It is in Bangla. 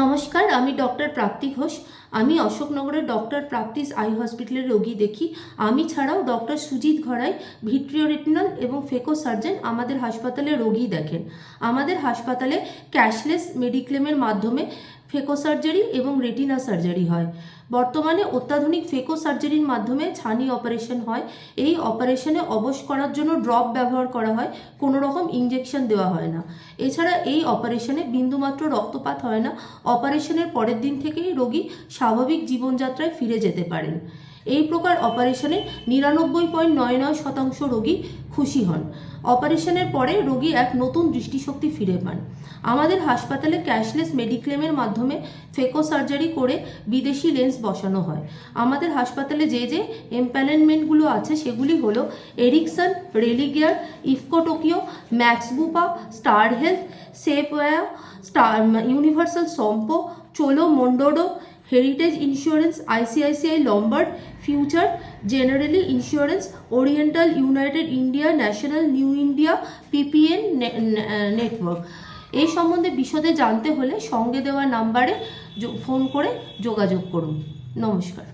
নমস্কার, আমি ডক্টর প্রাপ্তি ঘোষ। আমি অশোকনগরের ডক্টর প্রাপ্তিস আই হসপিটালের রোগী দেখি। আমি ছাড়াও ডক্টর সুজিত ঘরাই ভিট্রিওরেটিনাল এবং ফেকো সার্জন আমাদের হাসপাতালে রোগী দেখেন। আমাদের হাসপাতালে ক্যাশলেস মেডিক্লেমের মাধ্যমে ফেকো সার্জারি এবং রেটিনা সার্জারি হয়। বর্তমানে অত্যাধুনিক ফেকো সার্জারির মাধ্যমে ছানি অপারেশন হয়। এই অপারেশনে অবশ করার জন্য ড্রপ ব্যবহার করা হয় কোনো রকম ইঞ্জেকশন দেওয়া হয় না। এছাড়া এই অপারেশনে বিন্দুমাত্র রক্তপাত হয় না। অপারেশনের পরের দিন থেকেই রোগী স্বাভাবিক জীবনযাত্রায় ফিরে যেতে পারেন। এই প্রকার অপারেশনে নিরানব্বই পয়েন্ট নয় নয় শতাংশ রোগী খুশি হন। অপারেশনের পরে রোগী এক নতুন দৃষ্টিশক্তি ফিরে পান। আমাদের হাসপাতালে ক্যাশলেস মেডিক্লেমের মাধ্যমে ফেকো সার্জারি করে বিদেশি লেন্স বসানো হয়। আমাদের হাসপাতালে যে যে এম্প্যানেলমেন্টগুলো আছে সেগুলি হলো Ericson, Religare, IFFCO Tokio, Max Bupa, Star Health, সেপওয়া, Star Universal Sompo, Cholamandalam Heritage Insurance ICICI Lombard Future Generali Insurance Oriental United India National New India PPN network এই সম্বন্ধে বিশদে জানতে হলে সঙ্গে দেওয়া নাম্বারে ফোন করে যোগাযোগ করুন। নমস্কার।